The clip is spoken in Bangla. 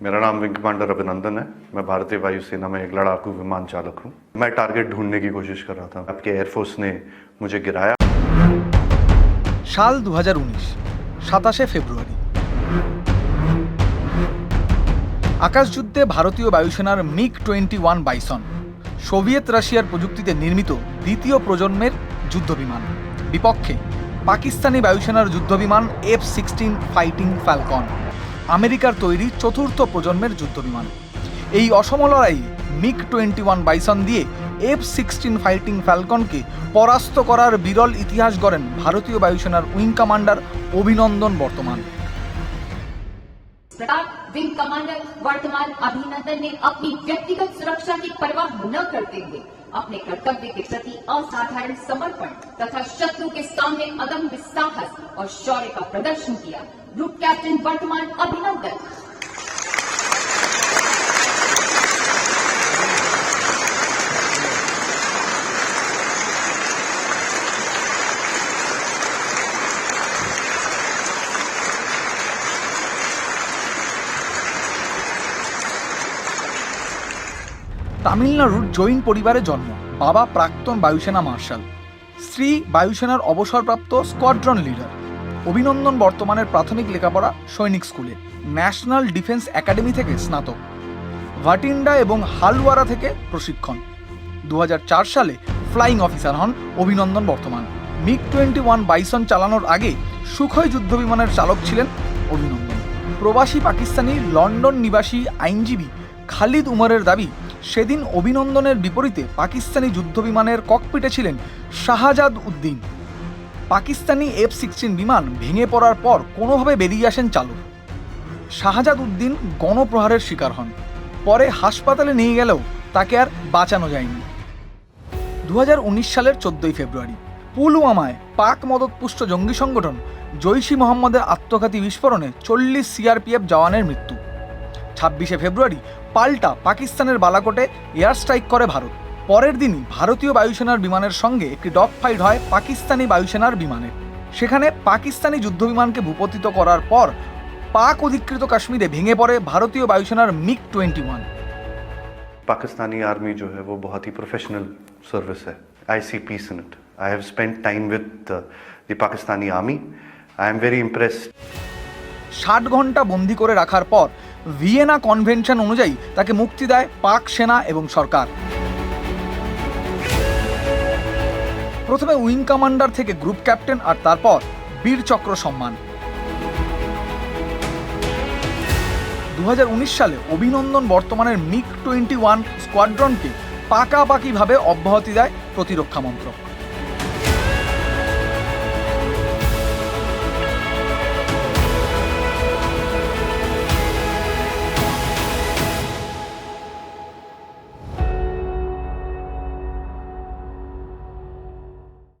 मेरा नाम विंग कमांडर अभिनंदन है मैं भारतीय वायुसेना में एक लड़ाकू विमान चालक हूँ मैं टारगेट ढूंढने की कोशिश कर रहा था आपके एयरफोर्स ने मुझे गिराया সাল দু হাজার উনিশ সাতাশে ফেব্রুয়ারি আকাশযুদ্ধে ভারতীয় বায়ুসেনার MiG twenty one Bison Soviet রাশিয়ার প্রযুক্তিতে নির্মিত দ্বিতীয় প্রজন্মের যুদ্ধবিমান বিপক্ষে পাকিস্তানি বায়ুসেনার যুদ্ধবিমান এফ সিক্সটিন ফাইটিং ফ্যালকন আমেরিকার তৈরি চতুর্থ প্রজন্মের যুদ্ধবিমান এই অসম লড়াইয়ে মিগ টোয়েন্টি ওয়ান বাইসন দিয়ে এফ সিক্সটিন ফাইটিং ফ্যালকনকে পরাস্ত করার বিরল ইতিহাস গড়েন ভারতীয় বায়ুসেনার উইং কমান্ডার অভিনন্দন বর্তমান प्रताप विंग कमांडर वर्तमान अभिनंदन ने अपनी व्यक्तिगत सुरक्षा की परवाह न करते हुए अपने कर्तव्य के प्रति असाधारण समर्पण तथा शत्रु के सामने अदम्य साहस और शौर्य का प्रदर्शन किया। ग्रुप कैप्टन वर्तमान अभिनंदन। তামিলনাড়ুর জৈন পরিবারে জন্ম, বাবা প্রাক্তন বায়ুসেনা মার্শাল। স্ত্রী বায়ুসেনার অবসরপ্রাপ্ত স্কোয়াড্রন লিডার। অভিনন্দন বর্তমানের প্রাথমিক লেখাপড়া সৈনিক স্কুলে, ন্যাশনাল ডিফেন্স একাডেমি থেকে স্নাতক। ভাটিন্ডা এবং হালওয়ারা থেকে প্রশিক্ষণ। দু হাজার চার সালে ফ্লাইং অফিসার হন অভিনন্দন বর্তমান। মিগ টোয়েন্টি ওয়ান বাইসন চালানোর আগে সুখই যুদ্ধবিমানের চালক ছিলেন অভিনন্দন। প্রবাসী পাকিস্তানি লন্ডন নিবাসী আইনজীবী খালিদ উমরের দাবি সেদিন অভিনন্দনের বিপরীতে পাকিস্তানি যুদ্ধবিমানের ককপিটে ছিলেন শাহজাদ উদ্দিন। পাকিস্তানি এফ সিক্সটিন বিমান ভেঙে পড়ার পর কোনোভাবে বেরিয়ে আসেন চালক। শাহজাদ উদ্দিন গণপ্রহারের শিকার হন। পরে হাসপাতালে নিয়ে গেলেও তাকে আর বাঁচানো যায়নি। দু হাজার উনিশ সালের চোদ্দই ফেব্রুয়ারি, পুলওয়ামায় পাক মদতপুষ্ট জঙ্গি সংগঠন জৈশি মোহাম্মদের আত্মঘাতী বিস্ফোরণে চল্লিশ সিআরপিএফ জওয়ানের মৃত্যু। ছাব্বিশে ফেব্রুয়ারি পাল্টা পাকিস্তানের বালাকোটে এয়ার স্ট্রাইক করে ভারত পরের দিনই ভারতীয় বায়ুসেনার বিমানের সঙ্গে একটি ডগ ফাইট হয় পাকিস্তানি বায়ুসেনার বিমানের সেখানে পাকিস্তানি যুদ্ধবিমানকে ভূপতিত করার পর পাক অধিকৃত কাশ্মীরে ভেঙে পড়ে ভারতীয় বায়ুসেনার MiG twenty one Pakistani army जो है वो बहुत ही प्रोफेशनल सर्विस है I see peace in it I have spent time with the Pakistani army I am very impressed ষাট ঘন্টা বন্দি করে রাখার পর ভিয়েনা কনভেনশন অনুযায়ী তাকে মুক্তি দেয় পাক সেনা এবং সরকার। প্রথমে উইং কমান্ডার থেকে গ্রুপ ক্যাপ্টেন আর তারপর বীর চক্র সম্মান। দু হাজার উনিশ সালে অভিনন্দন বর্তমানের মিগ টোয়েন্টি ওয়ান স্কোয়াড্রনকে পাকাপাকিভাবে অব্যাহতি দেয় প্রতিরক্ষা মন্ত্রক।